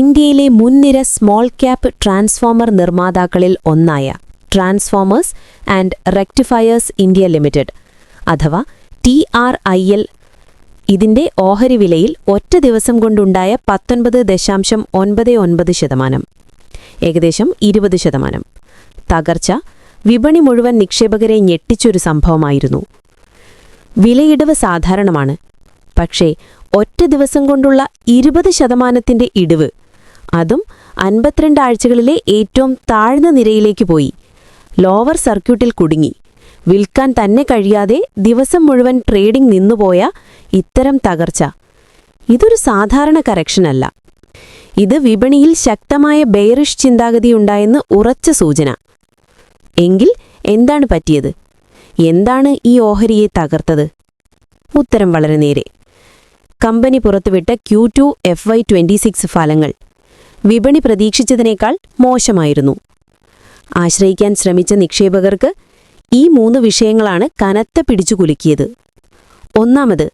ഇന്ത്യയിലെ മുൻനിര small cap transformer നിർമ്മാതാക്കളിൽ ഒന്നായ transformers and rectifiers India limited അഥവാ ടി ആർ ഐ എൽ ഇതിന്റെ ഓഹരി വിലയിൽ ഒറ്റ ദിവസം കൊണ്ടുണ്ടായ പത്തൊൻപത് ദശാംശം ഒൻപത് ഒൻപത് ശതമാനം ഏകദേശം ഇരുപത് ശതമാനം. തകർച്ച വിപണി മുഴുവൻ നിക്ഷേപകരെ ഞെട്ടിച്ചൊരു സംഭവമായിരുന്നു. വിലയിടിവ് സാധാരണമാണ് പക്ഷേ ഒറ്റ ദിവസം കൊണ്ടുള്ള ഇരുപത് ശതമാനത്തിന്റെ ഇടിവ് അതും അൻപത്തിരണ്ട് ആഴ്ചകളിലെ ഏറ്റവും താഴ്ന്ന നിരയിലേക്ക് പോയി. ലോവർ സർക്യൂട്ടിൽ കുടുങ്ങി. വിൽക്കാൻ തന്നെ കഴിയാതെ ദിവസം മുഴുവൻ ട്രേഡിംഗ് നിന്നുപോയ ഇത്തരം തകർച്ച. ഇതൊരു സാധാരണ കറക്ഷനല്ല ഇത് വിപണിയിൽ ശക്തമായ ബെയറിഷ് ചിന്താഗതിയുണ്ടായെന്ന് ഉറച്ച സൂചന. എങ്കിൽ എന്താണ് പറ്റിയത്? എന്താണ് ഈ ഓഹരിയെ തകർത്തത്? ഉത്തരം വളരെ നേരെ. കമ്പനി പുറത്തുവിട്ട Q two F Y twenty six ഫലങ്ങൾ. വിപണി പ്രതീക്ഷിച്ചതിനേക്കാൾ മോശമായിരുന്നു. ആശ്രയിക്കാൻ ശ്രമിച്ച നിക്ഷേപകർക്ക് ഈ മൂന്ന് വിഷയങ്ങളാണ് കനത്ത പിടിച്ചുകുലുക്കിയത് ഒന്നാമത്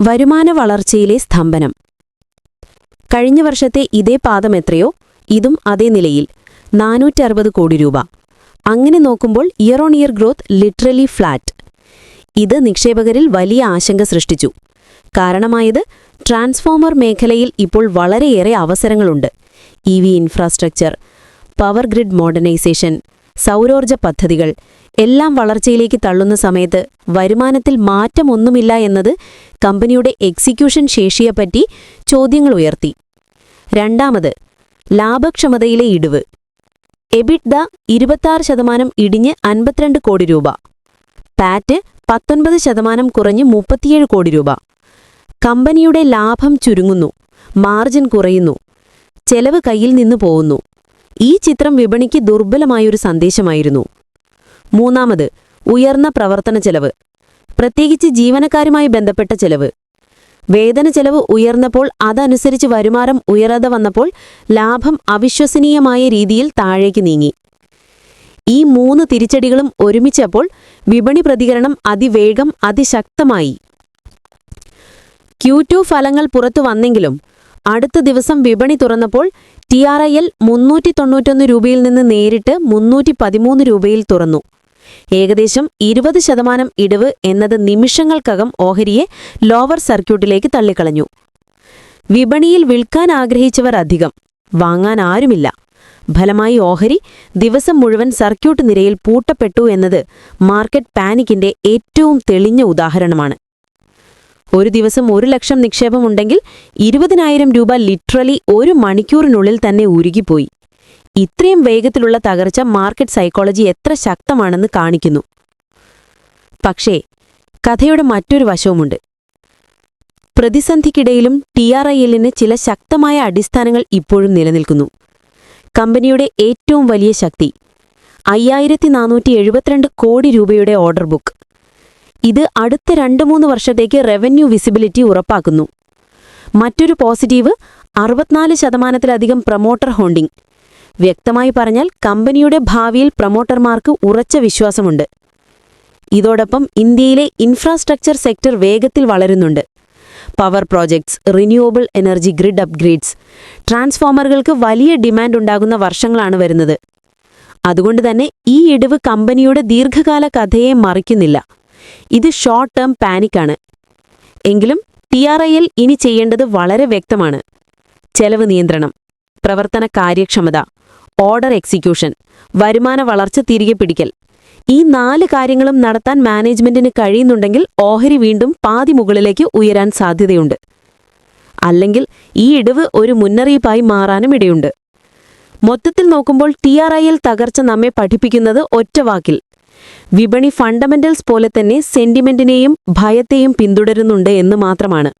വരുമാന വളർച്ചയിലെ സ്തംഭനം. കഴിഞ്ഞ വർഷത്തെ ഇതേ പാദം എത്രയോ? ഇതും അതേ നിലയിൽ നാനൂറ്ററുപത് കോടി രൂപ. അങ്ങനെ നോക്കുമ്പോൾ year on year growth literally flat ഇത് നിക്ഷേപകരിൽ വലിയ ആശങ്ക സൃഷ്ടിച്ചു. കാരണമായത് ട്രാൻസ്ഫോമർ മേഖലയിൽ ഇപ്പോൾ വളരെയേറെ അവസരങ്ങളുണ്ട്. E V infrastructure power grid modernisation സൗരോർജ പദ്ധതികൾ എല്ലാം വളർച്ചയിലേക്ക് തള്ളുന്ന സമയത്ത് വരുമാനത്തിൽ മാറ്റമൊന്നുമില്ല എന്നത് കമ്പനിയുടെ എക്സിക്യൂഷൻ ശേഷിയെപ്പറ്റി ചോദ്യങ്ങൾ ഉയർത്തി. രണ്ടാമത് ലാഭക്ഷമതയിലെ ഇടിവ്. എബിഡ്ദ ഇരുപത്താറ് ശതമാനം ഇടിഞ്ഞ് അൻപത്തിരണ്ട് കോടി രൂപ. പാറ്റ് പത്തൊൻപത് ശതമാനം കുറഞ്ഞ് മുപ്പത്തിയേഴ് കോടി രൂപ. കമ്പനിയുടെ ലാഭം ചുരുങ്ങുന്നു മാർജിൻ കുറയുന്നു ചെലവ് കയ്യിൽ നിന്ന് പോകുന്നു ഈ ചിത്രം വിപണിക്ക് ദുർബലമായൊരു സന്ദേശമായിരുന്നു. മൂന്നാമത് ഉയർന്ന പ്രവർത്തന ചെലവ്. പ്രത്യേകിച്ച് ജീവനക്കാരുമായി ബന്ധപ്പെട്ട ചെലവ്. വേതന ചെലവ് ഉയർന്നപ്പോൾ അതനുസരിച്ച് വരുമാനം ഉയരാതെ വന്നപ്പോൾ ലാഭം അവിശ്വസനീയമായ രീതിയിൽ താഴേക്ക് നീങ്ങി. ഈ മൂന്ന് തിരിച്ചടികളും ഒരുമിച്ചപ്പോൾ വിപണി പ്രതികരണം അതിവേഗം അതിശക്തമായി. ക്യൂ ടു ഫലങ്ങൾ പുറത്തു വന്നെങ്കിലും അടുത്ത ദിവസം വിപണി തുറന്നപ്പോൾ ടി ആർ ഐ എൽ മുന്നൂറ്റി തൊണ്ണൂറ്റൊന്ന് രൂപയിൽ നിന്ന് നേരിട്ട് മുന്നൂറ്റി പതിമൂന്ന് രൂപയിൽ തുറന്നു. ഏകദേശം ഇരുപത് ശതമാനം ഇടിവ് എന്നത് നിമിഷങ്ങൾക്കകം ഓഹരിയെ ലോവർ സർക്യൂട്ടിലേക്ക് തള്ളിക്കളഞ്ഞു. വിപണിയിൽ വിൽക്കാൻ ആഗ്രഹിച്ചവർ അധികം. വാങ്ങാൻ ആരുമില്ല. ഫലമായി ഓഹരി ദിവസം മുഴുവൻ സർക്യൂട്ട് നിരയിൽ പൂട്ടപ്പെട്ടു എന്നത് മാർക്കറ്റ് പാനിക്കിന്റെ ഏറ്റവും തെളിഞ്ഞ ഉദാഹരണമാണ്. ഒരു ദിവസം ഒരു ലക്ഷം നിക്ഷേപമുണ്ടെങ്കിൽ ഇരുപതിനായിരം രൂപ ലിറ്ററലി ഒരു മണിക്കൂറിനുള്ളിൽ തന്നെ ഉരുകിപ്പോയി. ഇത്രയും വേഗത്തിലുള്ള തകർച്ച മാർക്കറ്റ് സൈക്കോളജി എത്ര ശക്തമാണെന്ന് കാണിക്കുന്നു. പക്ഷേ കഥയുടെ മറ്റൊരു വശവുമുണ്ട്. പ്രതിസന്ധിക്കിടയിലും ടി ആർ ഐ എല്ലിന് ചില ശക്തമായ അടിസ്ഥാനങ്ങൾ ഇപ്പോഴും നിലനിൽക്കുന്നു. കമ്പനിയുടെ ഏറ്റവും വലിയ ശക്തി അയ്യായിരത്തി നാനൂറ്റി എഴുപത്തിരണ്ട് കോടി രൂപയുടെ ഓർഡർ ബുക്ക്. ഇത് അടുത്ത രണ്ട് മൂന്ന് വർഷത്തേക്ക് റവന്യൂ വിസിബിലിറ്റി ഉറപ്പാക്കുന്നു. മറ്റൊരു പോസിറ്റീവ് അറുപത്തിനാല് ശതമാനത്തിലധികം പ്രൊമോട്ടർ ഹോണ്ടിംഗ് വ്യക്തമായി പറഞ്ഞാൽ കമ്പനിയുടെ ഭാവിയിൽ പ്രൊമോട്ടർമാർക്ക് ഉറച്ച വിശ്വാസമുണ്ട്. ഇതോടൊപ്പം ഇന്ത്യയിലെ ഇൻഫ്രാസ്ട്രക്ചർ സെക്ടർ വേഗത്തിൽ വളരുന്നുണ്ട്. Power projects renewable energy grid upgrades ട്രാൻസ്ഫോമറുകൾക്ക് വലിയ ഡിമാൻഡ് ഉണ്ടാകുന്ന വർഷങ്ങളാണ് വരുന്നത്. അതുകൊണ്ട് തന്നെ ഈ ഇടിവ് കമ്പനിയുടെ ദീർഘകാല കഥയെ മറിക്കുന്നില്ല. ഇത് ഷോർട്ട് ടേം പാനിക്കാണ് എങ്കിലും ടി ആർ ഐ എൽ ഇനി ചെയ്യേണ്ടത് വളരെ വ്യക്തമാണ്. ചെലവ് നിയന്ത്രണം പ്രവർത്തന കാര്യക്ഷമത ഓർഡർ എക്സിക്യൂഷൻ വരുമാന വളർച്ച തിരികെ പിടിക്കൽ. ഈ നാല് കാര്യങ്ങളും നടത്താൻ മാനേജ്മെന്റിന് കഴിയുന്നുണ്ടെങ്കിൽ ഓഹരി വീണ്ടും പാതി മുകളിലേക്ക് ഉയരാൻ സാധ്യതയുണ്ട്. അല്ലെങ്കിൽ ഈ ഇടിവ് ഒരു മുന്നറിയിപ്പായി മാറാനും ഇടയുണ്ട്. മൊത്തത്തിൽ നോക്കുമ്പോൾ ടി ആർ ഐ എൽ തകർച്ച നമ്മെ പഠിപ്പിക്കുന്നത് ഒറ്റവാക്കിൽ. വിപണി ഫണ്ടമെന്റൽസ് പോലെ തന്നെ സെന്റിമെന്റിനെയും ഭയത്തെയും പിന്തുടരുന്നുണ്ട് എന്ന് മാത്രമാണ്.